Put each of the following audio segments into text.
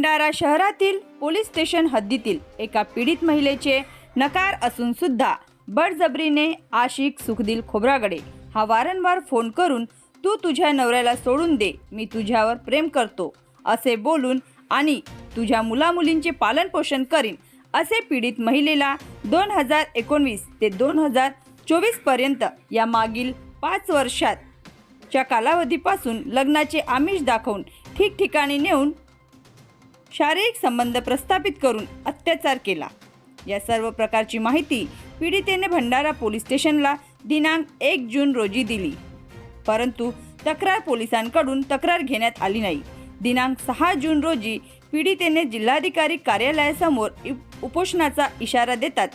भंडारा शहरातील police station हद्दीतील एका पीडित महिलेचे नकार असून सुद्धा बळजबरीने आशिक सुखदिल खोब्रागडे हा वारंवार फोन करून तू तुझ्या नवऱ्याला सोडून दे मी तुझ्यावर प्रेम करतो असे बोलून आणि तुझ्या मुलामुलींचे पालनपोषण करीन असे पीडित महिलेला दोन हजार एकोणवीस ते दोन हजार चोवीसपर्यंत या मागील पाच वर्षात च्या कालावधीपासून लग्नाचे आमिष दाखवून ठिकठिकाणी नेऊन शारीरिक संबंध प्रस्थापित करून अत्याचार केला. या सर्व प्रकारची माहिती पीडितेने भंडारा पोलीस स्टेशनला दिनांक एक जून रोजी दिली. परंतु तक्रार पोलिसांकडून तक्रार घेण्यात आली नाही. दिनांक सहा जून रोजी पीडितेने जिल्हाधिकारी कार्यालयासमोर इ- उपोषणाचा इशारा देताच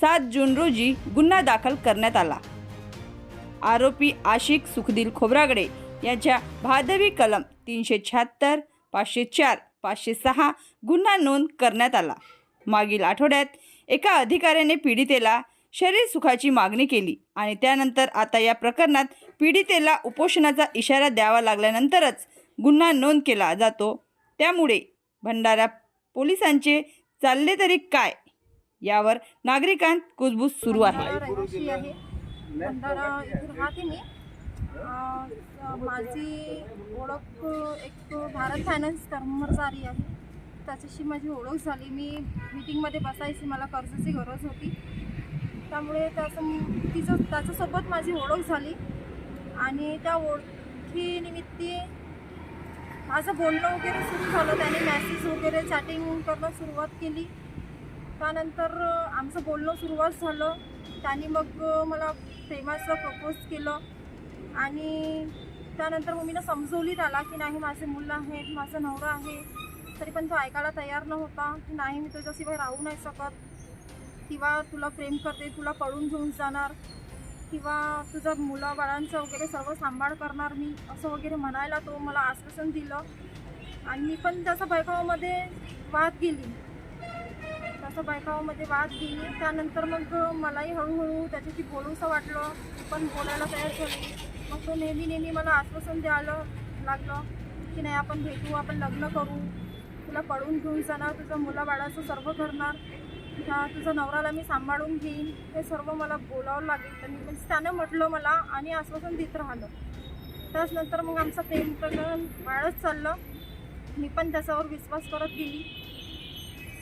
सात जून रोजी गुन्हा दाखल करण्यात आला. आरोपी आशिक सुखदिल खोब्रागडे यांच्या भादवी कलम तीनशे शहात्तर पाचशे चार पाचशे सहा गुन्हा नोंद करण्यात आला. मागील आठवड्यात एका अधिकाऱ्याने पीडितेला शरीर सुखाची मागणी केली आणि त्यानंतर आता या प्रकरणात पीडितेला उपोषणाचा इशारा द्यावा लागल्यानंतरच गुन्हा नोंद केला जातो. त्यामुळे भंडारा पोलिसांचे चालले तरी काय? यावर नागरिकांत कुजबूज सुरू आहे. माझी ओळख एक भारत फायनान्स कर्मचारी आहे. त्याच्याशी माझी ओळख झाली. मी मीटिंगमध्ये बसायची मला कर्जाची गरज होती. त्यामुळे त्याचं तिचं त्याच्यासोबत माझी ओळख झाली. आणि त्या ओळखीनिमित्ती माझं बोलणं वगैरे सुरू झालं. त्याने मॅसेज वगैरे चॅटिंग करणं सुरुवात केली. त्यानंतर आमचं बोलणं सुरुवात झालं. त्याने मग मला प्रेमाचं प्रपोज केलं. आणि त्यानंतर मग मी ना समजवली त्याला की नाही माझे मुलं आहेत माझा नवरा आहे. तरी पण तो ऐकायला तयार नव्हता की नाही मी तुझ्याशिवाय राहू नाही शकत. किंवा तुला प्रेम करते तुला पळून घेऊन जाणार. किंवा तुझं मुलं बाळांचं वगैरे सर्व सांभाळ करणार मी असं वगैरे म्हणायला तो मला आश्वासन दिलं. आणि मी पण त्याचा बैकावामध्ये वाद गेली. त्याचा बैकावामध्ये वाद गेली. त्यानंतर मग मलाही हळूहळू त्याच्याशी बोलूसं वाटलं. पण बोलायला तयार झाली. मग तो नेहमी नेहमी मला आश्वासन द्यायला लागलं की नाही आपण भेटू आपण लग्न करू. तुला पळून घेऊन जाणार तुझं मुलं बाळाचं सर्व करणार. त्या तुझ्या नवऱ्याला मी सांभाळून घेईन. हे सर्व मला बोलावं लागेल. तर मी म्हणजे त्यानं म्हटलं मला आणि आश्वासन देत राहिलं. त्याचनंतर मग आमचं प्रेम प्रकरण वाढत चाललं. मी पण त्याच्यावर विश्वास करत गेली.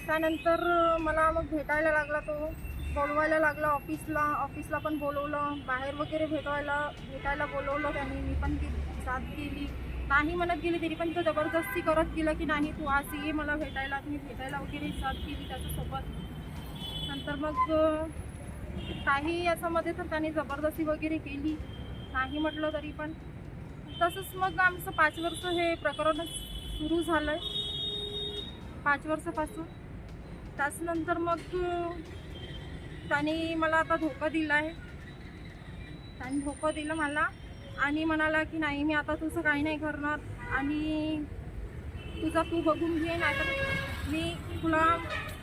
त्यानंतर मला मग भेटायला लागला तो. बोलवायला लागला ऑफिसला ऑफिसला पण बोलवलं बाहेर वगैरे भेटवायला भेटायला बोलवलं त्यांनी. मी पण ती साथ केली नाही म्हणत गेली तरी पण तो जबरदस्ती करत गेला की नाही तू आज ये मला भेटायला मी भेटायला वगैरे साथ केली त्याच्यासोबत. नंतर मग काही याच्यामध्ये तर त्यांनी जबरदस्ती वगैरे केली. नाही म्हटलं तरी पण. तसंच मग आमचं पाच वर्ष हे प्रकरण सुरू झालं आहे पाच वर्षापासून. त्याचनंतर मग त्याने मला आता धोका दिला आहे. त्याने धोका दिलं मला आणि म्हणाला की नाही मी आता तुझं काही नाही करणार आणि तुझा तू बघून घे नाही तर मी तुला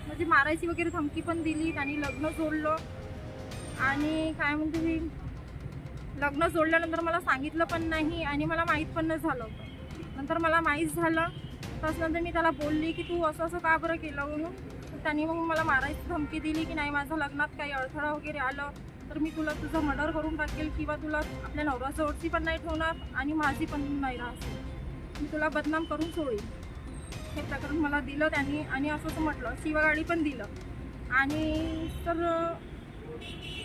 म्हणजे मारायची वगैरे धमकी पण दिली त्यांनी लग्न जोडलं आणि काय म्हणते मी लग्न जोडल्यानंतर मला सांगितलं पण नाही आणि मला माहीत पण नाही झालं नंतर मला माहीत झालं त्याच्यानंतर मी त्याला बोलली की तू असं असं का बरं केलं म्हणून? त्यांनी मग मला मारायची धमकी दिली की नाही माझ्या लग्नात काही अडथळा वगैरे आलं तर मी तुला तुझं मर्डर करून टाकेल किंवा तुला आपल्या नवऱ्याजवळची पण नाही ठेवणार आणि माझी पण नाही राहणार. मी तुला बदनाम करून सोडेल. हे प्रकरण मला दिलं त्यांनी आणि असं म्हटलं. शिवगाडी पण दिलं. आणि तर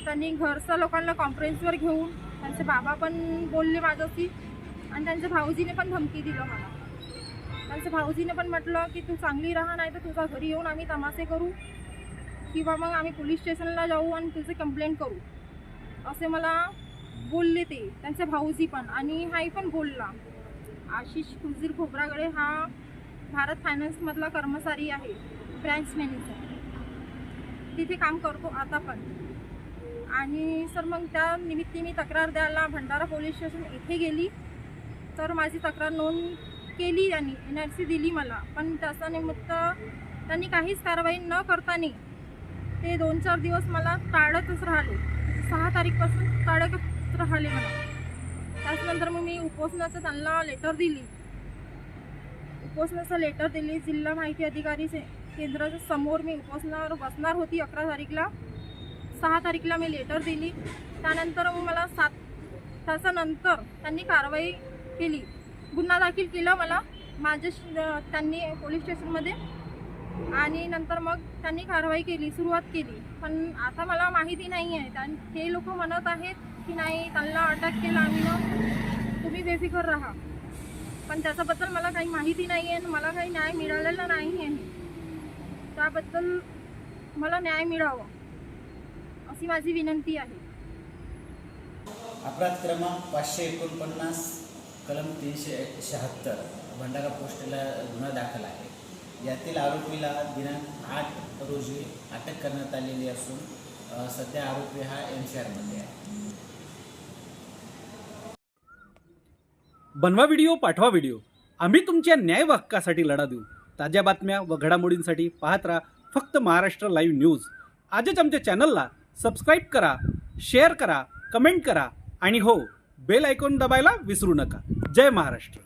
त्यांनी घरच्या लोकांना कॉन्फरन्सवर घेऊन त्यांचे बाबा पण बोलले माझ्याशी आणि त्यांच्या भाऊजीने पण धमकी दिलं मला. त्यांच्या भाऊजीने पण म्हटलं की तू चांगली राहा नाही तर तुझ्या घरी येऊन आम्ही तमासे करू. किंवा मग आम्ही पोलीस स्टेशनला जाऊ आणि तुझे कंप्लेंट करू. असे मला बोलले ते त्यांचे भाऊजी पण आणि हाही पण बोलला. आशिष कुलजीर खोबरागडे हा भारत फायनान्समधला कर्मचारी आहे ब्रँच मॅनेजर तिथे काम करतो आता पण. आणि सर मग त्या निमित्त मी तक्रार द्यायला भंडारा पोलीस स्टेशन इथे गेली. तर माझी तक्रार नोंद केली त्यांनी एन आर सी दिली मला. पण त्याचा निमित्त त्यांनी काहीच कारवाई न करताना ते दोन चार दिवस मला टाळतच राहिले. सहा तारीखपासून टाळतच राहिले मला. त्याचनंतर मग मी उपोषणाचं त्यांना लेटर दिली. उपोषणाचं लेटर दिली. जिल्हा माहिती अधिकारी केंद्राच्या समोर मी उपोषणावर बसणार होती अकरा तारीखला. सहा तारीखला मी लेटर दिली. त्यानंतर मग मला सात तासानंतर त्यांनी कारवाई केली. गुन्हा दाखल केला मला. माझ्या श- त्यांनी पोलीस स्टेशनमध्ये आणि नंतर मग त्यांनी कारवाई केली सुरुवात केली. पण आता मला माहिती नाही आहे त्यां ते लोक म्हणत आहेत की नाही त्यांना अटक केलं आम्ही ना तुम्ही बेफिकर राहा. पण त्याच्याबद्दल मला काही माहिती नाही आहे आणि मला काही न्याय मिळालेला नाही आहे त्याबद्दल मला न्याय मिळावं अशी माझी विनंती आहे. अपराध क्रमांक पाचशे एकोणपन्नास कलम तीनशे शहात्तर भंडारा पोस्टला गुन्हा दाखल आहे. यातील आरोपीला दिनांक आठ रोजी अटक करण्यात आलेली असून सध्या आरोपी हा एन सी आरमध्ये आहे. बनवा व्हिडिओ पाठवा व्हिडिओ. आम्ही तुमच्या न्याय हक्कासाठी लढा देऊ. ताज्या बातम्या व घडामोडींसाठी पाहत राहा फक्त महाराष्ट्र लाईव्ह न्यूज. आजच आमच्या चॅनलला सबस्क्राईब करा शेअर करा कमेंट करा आणि हो बेल आयकॉन दबायला विसरू नका. जय महाराष्ट्र